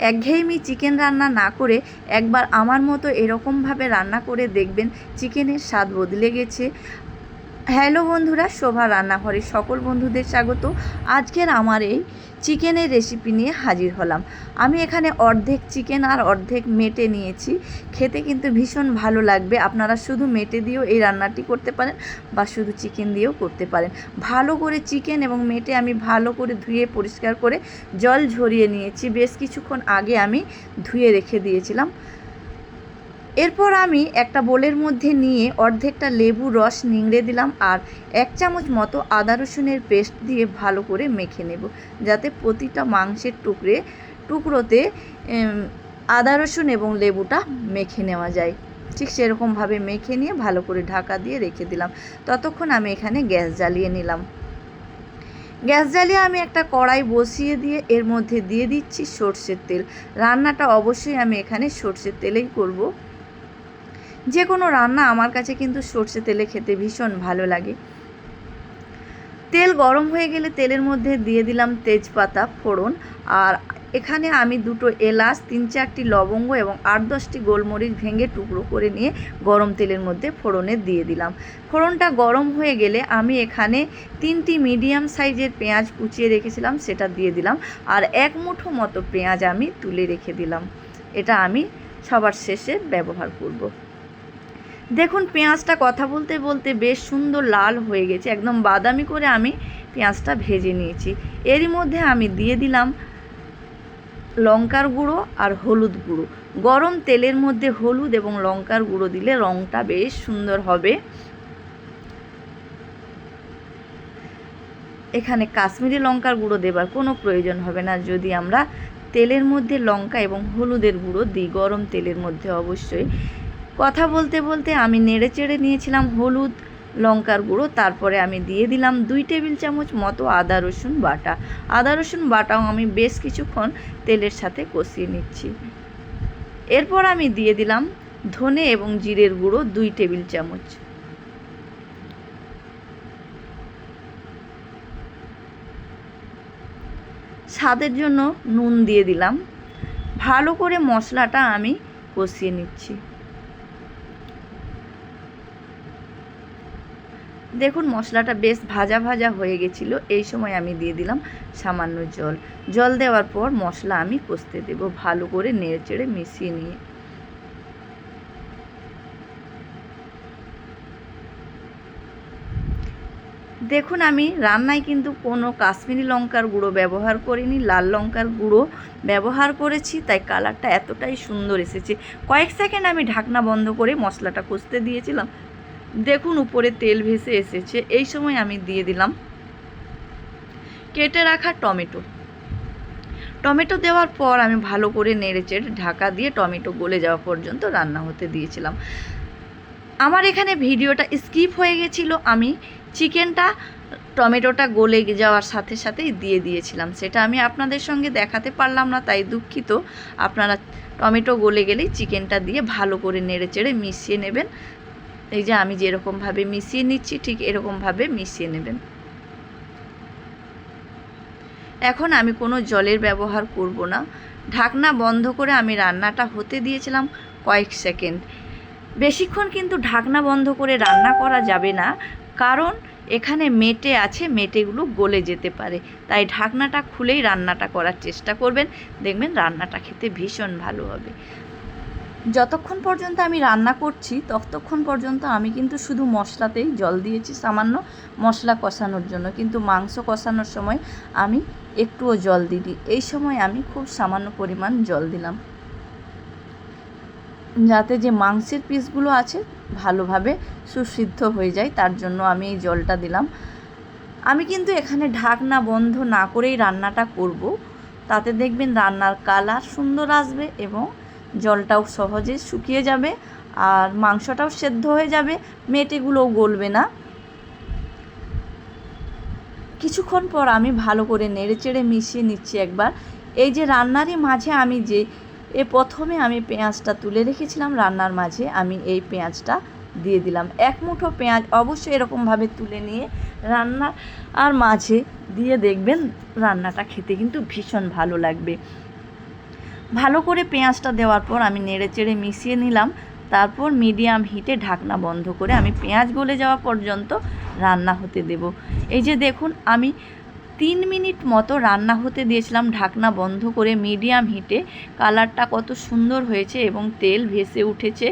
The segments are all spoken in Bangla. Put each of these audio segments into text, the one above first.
একঘেয়েমি চিকেন রান্না না করে একবার আমার মতো এরকমভাবে রান্না করে দেখবেন, চিকেনের স্বাদ বদলে গেছে। হ্যালো বন্ধুরা, শোভা রান্নাঘরে সকল বন্ধুদের স্বাগত। আজকের আমার এই চিকেনের রেসিপি নিয়ে হাজির হলাম। আমি এখানে অর্ধেক চিকেন আর অর্ধেক মেটে নিয়েছি। খেতে কিন্তু ভীষণ ভালো লাগবে। আপনারা শুধু মেটে দিয়েও এই রান্নাটি করতে পারেন বা শুধু চিকেন দিয়েও করতে পারেন। ভালো করে চিকেন এবং মেটে আমি ভালো করে ধুয়ে পরিষ্কার করে জল ঝরিয়ে নিয়েছি। বেশ কিছুক্ষণ আগে আমি ধুয়ে রেখে দিয়েছিলাম। এরপর আমি একটা বোলের মধ্যে নিয়ে অর্ধেকটা লেবু রস নিংড়ে দিলাম আর এক চামচ মতো আদা রসুনের পেস্ট দিয়ে ভালো করে মেখে নেব, যাতে প্রতিটা মাংসের টুকরে, টুকরোতে আদা রসুন এবং লেবুটা মেখে নেওয়া যায়। ঠিক সেরকমভাবে মেখে নিয়ে ভালো করে ঢাকা দিয়ে রেখে দিলাম। ততক্ষণ আমি এখানে গ্যাস জ্বালিয়ে নিলাম। গ্যাস জ্বালিয়ে আমি একটা কড়াই বসিয়ে দিয়ে এর মধ্যে দিয়ে দিচ্ছি সর্ষের তেল। রান্নাটা অবশ্যই আমি এখানে সর্ষের তেলেই করব। যে কোনো রান্না আমার কাছে কিন্তু সর্ষে তেলে খেতে ভীষণ ভালো লাগে। তেল গরম হয়ে গেলে তেলের মধ্যে দিয়ে দিলাম তেজপাতা, ফোড়ন। আর এখানে আমি দুটো এলাচ, তিন চারটি লবঙ্গ এবং আট দশটি গোলমরিচ ভেঙে টুকরো করে নিয়ে গরম তেলের মধ্যে ফোড়নে দিয়ে দিলাম। ফোড়নটা গরম হয়ে গেলে আমি এখানে তিনটি মিডিয়াম সাইজের পেঁয়াজ কুচিয়ে রেখেছিলাম, সেটা দিয়ে দিলাম। আর এক মুঠো মতো পেঁয়াজ আমি তুলে রেখে দিলাম। এটা আমি সবার শেষে ব্যবহার করব। দেখুন, পেঁয়াজটা কথা বলতে বলতে বেশ সুন্দর লাল হয়ে গেছে। একদম বাদামি করে আমি পেঁয়াজটা ভেজে নিয়েছি। এরই মধ্যে আমি দিয়ে দিলাম লঙ্কার গুঁড়ো আর হলুদ গুঁড়ো। গরম তেলের মধ্যে হলুদ এবং লঙ্কার গুঁড়ো দিলে রঙটা বেশ সুন্দর হবে। এখানে কাশ্মীরি লঙ্কার গুঁড়ো দেবার কোনো প্রয়োজন হবে না। যদি আমরা তেলের মধ্যে লঙ্কা এবং হলুদের গুঁড়ো দিই, গরম তেলের মধ্যে অবশ্যই। কথা বলতে বলতে আমি নেড়ে চেড়ে নিয়েছিলাম হলুদ লঙ্কার গুঁড়ো, তারপরে আমি দিয়ে দিলাম দুই টেবিল চামচ মতো আদা রসুন বাটা। আদা রসুন বাটাও আমি বেশ কিছুক্ষণ তেলের সাথে কষিয়ে নিচ্ছি। এরপর আমি দিয়ে দিলাম ধনে এবং জিরের গুঁড়ো দুই টেবিল চামচ। স্বাদের জন্য নুন দিয়ে দিলাম। ভালো করে মশলাটা আমি কষিয়ে নিচ্ছি। দেখুন, মশলাটা বেশ ভাজা ভাজা হয়ে গেছিল। এই সময় আমি দিয়ে দিলাম সামান্য জল। জল দেওয়ার পর মশলা আমি কষতে দেব ভালো করে নেড়ে চেড়ে মিশিয়ে নিয়ে। দেখুন, আমি রান্নায় কিন্তু কোনো কাশ্মীরি লঙ্কার গুঁড়ো ব্যবহার করিনি, লাল লঙ্কার গুঁড়ো ব্যবহার করেছি, তাই কালারটা এতটাই সুন্দর এসেছে। কয়েক সেকেন্ড আমি ঢাকনা বন্ধ করে মশলাটা কষতে দিয়েছিলাম। দেখুন উপরে তেল ভেসে এসেছে। এই সময় আমি দিয়ে দিলাম কেটে রাখা টমেটো। টমেটো দেওয়ার পর আমি ভালো করে নেড়েচেড়ে ঢাকা দিয়ে টমেটো গলে যাওয়া পর্যন্ত রান্না হতে দিয়েছিলাম। আমার এখানে ভিডিওটা স্কিপ হয়ে গেছিল। আমি চিকেনটা, টমেটোটা গলে যাওয়ার সাথে সাথেই দিয়ে দিয়েছিলাম। সেটা আমি আপনাদের সঙ্গে দেখাতে পারলাম না, তাই দুঃখিত। আপনারা টমেটো গলে গেলেই চিকেনটা দিয়ে ভালো করে নেড়ে চেড়ে মিশিয়ে নেবেন। এই যে আমি যেরকমভাবে মিশিয়ে নিচ্ছি, ঠিক এরকমভাবে মিশিয়ে নেবেন। এখন আমি কোনো জলের ব্যবহার করব না। ঢাকনা বন্ধ করে আমি রান্নাটা হতে দিয়েছিলাম কয়েক সেকেন্ড। বেশিক্ষণ কিন্তু ঢাকনা বন্ধ করে রান্না করা যাবে না, কারণ এখানে মেটে আছে, মেটেগুলো গলে যেতে পারে। তাই ঢাকনাটা খুলেই রান্নাটা করার চেষ্টা করবেন। দেখবেন রান্নাটা খেতে ভীষণ ভালো হবে। যতক্ষণ পর্যন্ত আমি রান্না করছি, ততক্ষণ পর্যন্ত আমি কিন্তু শুধু মশলাতেই জল দিয়েছি সামান্য মশলা কষানোর জন্য। কিন্তু মাংস কষানোর সময় আমি একটুও জল দিই এই সময় আমি খুব সামান্য পরিমাণ জল দিলাম। যাতে যে মাংসের পিসগুলো আছে ভালোভাবে সুসিদ্ধ হয়ে যায়, তার জন্য আমি এই জলটা দিলাম। আমি কিন্তু এখানে ঢাকনা বন্ধ না করেই রান্নাটা করব। তাতে দেখবেন রান্নার কালার সুন্দর আসবে এবং জলটাও সহজে শুকিয়ে যাবে আর মাংসটাও সেদ্ধ হয়ে যাবে, মেটেগুলোও গলবে না। কিছুক্ষণ পর আমি ভালো করে নেড়ে চেড়ে মিশিয়ে নিচ্ছি একবার। এই যে রান্নারই মাঝে আমি যে, এ প্রথমে আমি পেঁয়াজটা তুলে রেখেছিলাম রান্নার মাঝে, আমি এই পেঁয়াজটা দিয়ে দিলাম। এক মুঠো পেঁয়াজ অবশ্যই এরকমভাবে তুলে নিয়ে রান্না আর মাঝে দিয়ে দেখবেন রান্নাটা খেতে কিন্তু ভীষণ ভালো লাগবে। ভালো করে পেঁয়াজটা দেওয়ার পর আমি নেড়ে চেড়ে মিশিয়ে নিলাম। তারপর মিডিয়াম হিটে ঢাকনা বন্ধ করে আমি পেঁয়াজ গলে যাওয়া পর্যন্ত রান্না হতে দেব। এই যে দেখুন, আমি তিন মিনিট মতো রান্না হতে দিয়েছিলাম ঢাকনা বন্ধ করে মিডিয়াম হিটে। কালারটা কত সুন্দর হয়েছে এবং তেল ভেসে উঠেছে।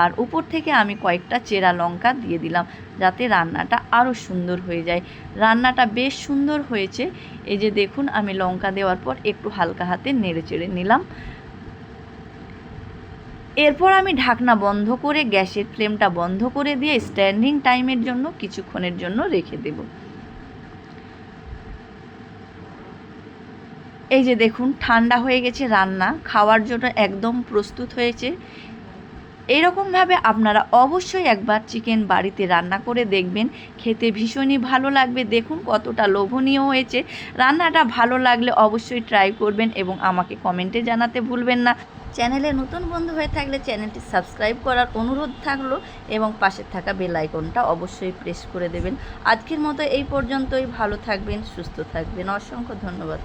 আর উপর থেকে আমি কয়েকটা চেরা লঙ্কা দিয়ে দিলাম যাতে রান্নাটা আরও সুন্দর হয়ে যায়। রান্নাটা বেশ সুন্দর হয়েছে। এই যে দেখুন, আমি লঙ্কা দেওয়ার পর একটু হালকা হাতে নেড়ে চেড়ে নিলাম। এরপর আমি ঢাকনা বন্ধ করে গ্যাসের ফ্লেমটা বন্ধ করে দিয়ে স্ট্যান্ডিং টাইমের জন্য, কিছুক্ষণের জন্য রেখে দেব। এই যে দেখুন, ঠান্ডা হয়ে গেছে রান্না, খাওয়ার জন্য একদম প্রস্তুত হয়েছে। এরকমভাবে আপনারা অবশ্যই একবার চিকেন বাড়িতে রান্না করে দেখবেন। খেতে ভীষণই ভালো লাগবে। দেখুন কতটা লোভনীয় হয়েছে। রান্নাটা ভালো লাগলে অবশ্যই ট্রাই করবেন এবং আমাকে কমেন্টে জানাতে ভুলবেন না। চ্যানেলে নতুন বন্ধু হয়ে থাকলে চ্যানেলটি সাবস্ক্রাইব করার অনুরোধ থাকল এবং পাশে থাকা বেল আইকনটা অবশ্যই প্রেস করে দেবেন। আজকের মতো এই পর্যন্তই। ভালো থাকবেন, সুস্থ থাকবেন। অসংখ্য ধন্যবাদ।